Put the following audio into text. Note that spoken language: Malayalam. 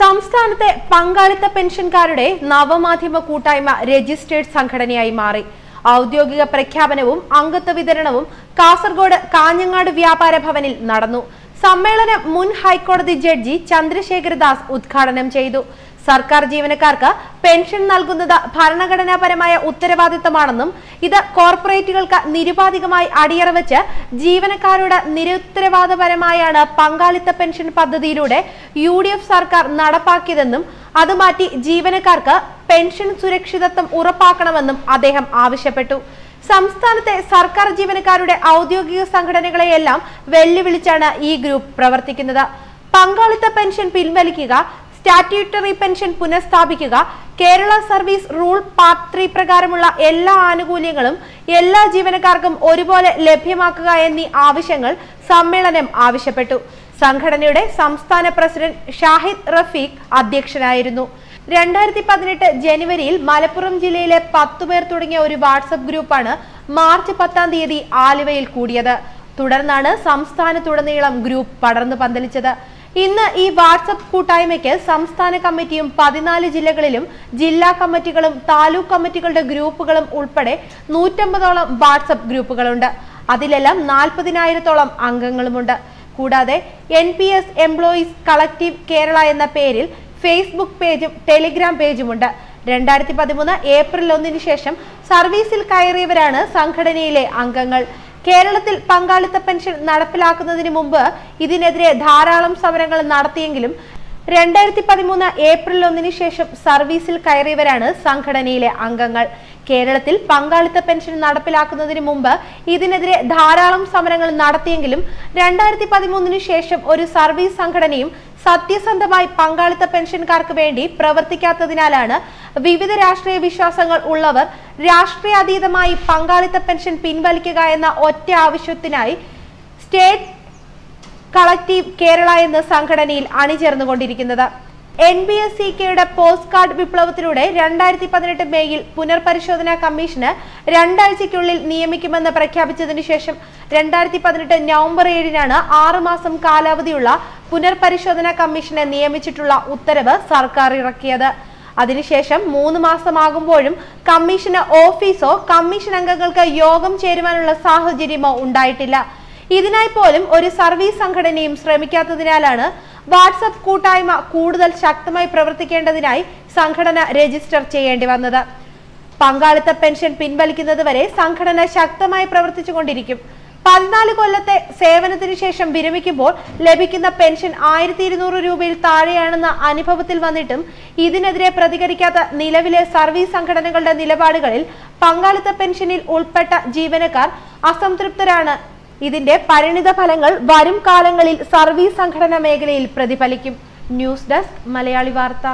സംസ്ഥാനത്തെ പങ്കാളിത്ത പെൻഷൻകാരുടെ നവമാധ്യമ കൂട്ടായ്മ രജിസ്ട്രേഡ് സംഘടനയായി മാറി. ഔദ്യോഗിക പ്രഖ്യാപനവും അംഗത്വ വിതരണവും കാസർഗോഡ് കാഞ്ഞങ്ങാട് വ്യാപാര ഭവനിൽ നടന്നു. സമ്മേളനം മുൻ ഹൈക്കോടതി ജഡ്ജി ചന്ദ്രശേഖരദാസ് ഉദ്ഘാടനം ചെയ്തു. സർക്കാർ ജീവനക്കാർക്ക് പെൻഷൻ നൽകുന്നത് ഭരണഘടനാപരമായ ഉത്തരവാദിത്തമാണെന്നും ഇത് കോർപ്പറേറ്റുകൾക്ക് നിരുപാധികമായി അടിയറവച്ച് ജീവനക്കാരുടെ നിരുത്തരവാദപരമായാണ് പങ്കാളിത്ത പെൻഷൻ പദ്ധതിയിലൂടെ യു സർക്കാർ നടപ്പാക്കിയതെന്നും അത് മാറ്റി ജീവനക്കാർക്ക് പെൻഷൻ സുരക്ഷിതത്വം ഉറപ്പാക്കണമെന്നും അദ്ദേഹം ആവശ്യപ്പെട്ടു. സംസ്ഥാനത്തെ സർക്കാർ ജീവനക്കാരുടെ ഔദ്യോഗിക സംഘടനകളെയെല്ലാം വെല്ലുവിളിച്ചാണ് ഈ ഗ്രൂപ്പ് പ്രവർത്തിക്കുന്നത്. പങ്കാളിത്ത പെൻഷൻ പിൻവലിക്കുക statutory pension പുനഃസ്ഥാപിക്കുക Kerala service rule part three പ്രകാരമുള്ള എല്ലാ ആനുകൂല്യങ്ങളും എല്ലാ ജീവനക്കാർക്കും ഒരുപോലെ ലഭ്യമാക്കുക എന്നീ ആവശ്യങ്ങൾ സമ്മേളനം ആവശ്യപ്പെട്ടു. സംഘടനയുടെ സംസ്ഥാന പ്രസിഡന്റ് ഷാഹിദ് റഫീഖ് അധ്യക്ഷനായിരുന്നു. രണ്ടായിരത്തി പതിനെട്ട് ജനുവരിയിൽ മലപ്പുറം ജില്ലയിലെ പത്തുപേർ തുടങ്ങിയ ഒരു വാട്സപ്പ് ഗ്രൂപ്പാണ് മാർച്ച് പത്താം തീയതി ആലുവയിൽ കൂടിയത്. തുടർന്നാണ് സംസ്ഥാനത്തുടനീളം ഗ്രൂപ്പ് പടർന്നു പന്തലിച്ചത്. ഇന്ന് ഈ വാട്സപ്പ് കൂട്ടായ്മയ്ക്ക് സംസ്ഥാന കമ്മിറ്റിയും പതിനാല് ജില്ലകളിലും ജില്ലാ കമ്മിറ്റികളും താലൂക്ക് കമ്മിറ്റികളുടെ ഗ്രൂപ്പുകളും ഉൾപ്പെടെ നൂറ്റമ്പതോളം വാട്സപ്പ് ഗ്രൂപ്പുകളുണ്ട്. അതിലെല്ലാം നാൽപ്പതിനായിരത്തോളം അംഗങ്ങളുമുണ്ട്. കൂടാതെ N P S employees collective Kerala എന്ന പേരിൽ ഫേസ്ബുക്ക് പേജും ടെലിഗ്രാം പേജുമുണ്ട്. രണ്ടായിരത്തി പതിമൂന്ന് ഏപ്രിൽ ഒന്നിന് ശേഷം സർവീസിൽ കയറിയവരാണ് സംഘടനയിലെ അംഗങ്ങൾ. കേരളത്തിൽ പങ്കാളിത്ത പെൻഷൻ നടപ്പിലാക്കുന്നതിന് മുമ്പ് ഇതിനെതിരെ ധാരാളം സമരങ്ങൾ നടത്തിയെങ്കിലും രണ്ടായിരത്തി പതിമൂന്ന് ഏപ്രിൽ ഒന്നിന് ശേഷം സർവീസിൽ കയറിയവരാണ് സംഘടനയിലെ അംഗങ്ങൾ. കേരളത്തിൽ പങ്കാളിത്ത പെൻഷൻ നടപ്പിലാക്കുന്നതിന് മുമ്പ് ഇതിനെതിരെ ധാരാളം സമരങ്ങൾ നടത്തിയെങ്കിലും രണ്ടായിരത്തി പതിമൂന്നിന് ശേഷം ഒരു സർവീസ് സംഘടനയും സത്യസന്ധമായി പങ്കാളിത്ത പെൻഷൻകാർക്ക് വേണ്ടി പ്രവർത്തിക്കാത്തതിനാലാണ് വിവിധ രാഷ്ട്രീയ വിശ്വാസങ്ങൾ ഉള്ളവർ രാഷ്ട്രീയാതീതമായി പങ്കാളിത്ത പെൻഷൻ പിൻവലിക്കുക എന്ന ഒറ്റ ആവശ്യത്തിനായി സ്റ്റേറ്റ് കളക്റ്റീവ് കേരള എന്ന സംഘടനയിൽ അണിചേർന്നുകൊണ്ടിരിക്കുന്നത്. എൻ ബി എസ് സി കെയുടെ പോസ്റ്റ് കാർഡ് വിപ്ലവത്തിലൂടെ രണ്ടായിരത്തി പതിനെട്ട് മേയിൽ പുനർപരിശോധനാ കമ്മീഷന് രണ്ടാഴ്ചയ്ക്കുള്ളിൽ നിയമിക്കുമെന്ന് പ്രഖ്യാപിച്ചതിനു ശേഷം രണ്ടായിരത്തി പതിനെട്ട് നവംബർ ഏഴിനാണ് ആറുമാസം കാലാവധിയുള്ള പുനർപരിശോധനാ കമ്മീഷനെ നിയമിച്ചിട്ടുള്ള ഉത്തരവ് സർക്കാർ ഇറക്കിയത്. അതിനുശേഷം മൂന്ന് മാസമാകുമ്പോഴും കമ്മീഷന് ഓഫീസോ കമ്മീഷൻ അംഗങ്ങൾക്ക് യോഗം ചേരുവാനുള്ള സാഹചര്യമോ ഉണ്ടായിട്ടില്ല. ഇതിനായി പോലും ഒരു സർവീസ് സംഘടനയും ശ്രമിക്കാത്തതിനാലാണ് വാട്സപ്പ് കൂട്ടായ്മ കൂടുതൽ ശക്തമായി പ്രവർത്തിക്കേണ്ടതിനായി സംഘടന രജിസ്റ്റർ ചെയ്യേണ്ടി വന്നത്. പങ്കാളിത്ത പെൻഷൻ പിൻവലിക്കുന്നത് വരെ സംഘടന ശക്തമായി പ്രവർത്തിച്ചുകൊണ്ടിരിക്കും. പതിനാല് കൊല്ലത്തെ സേവനത്തിന് ശേഷം വിരമിക്കുമ്പോൾ ലഭിക്കുന്ന പെൻഷൻ ആയിരത്തി ഇരുന്നൂറ് രൂപയിൽ താഴെയാണെന്ന അനുഭവത്തിൽ വന്നിട്ടും ഇതിനെതിരെ പ്രതികരിക്കാത്ത നിലവിലെ സർവീസ് സംഘടനകളുടെ നിലപാടുകളിൽ പങ്കാളിത്ത പെൻഷനിൽ ഉൾപ്പെട്ട ജീവനക്കാർ അസംതൃപ്തരാണ് ഇതിന്റെ പരിണിത ഫലങ്ങൾ വരും കാലങ്ങളിൽ സർവീസ് സംഘടനാ മേഖലയിൽ പ്രതിഫലിക്കും. ന്യൂസ് ഡെസ്ക് മലയാളി വാർത്ത.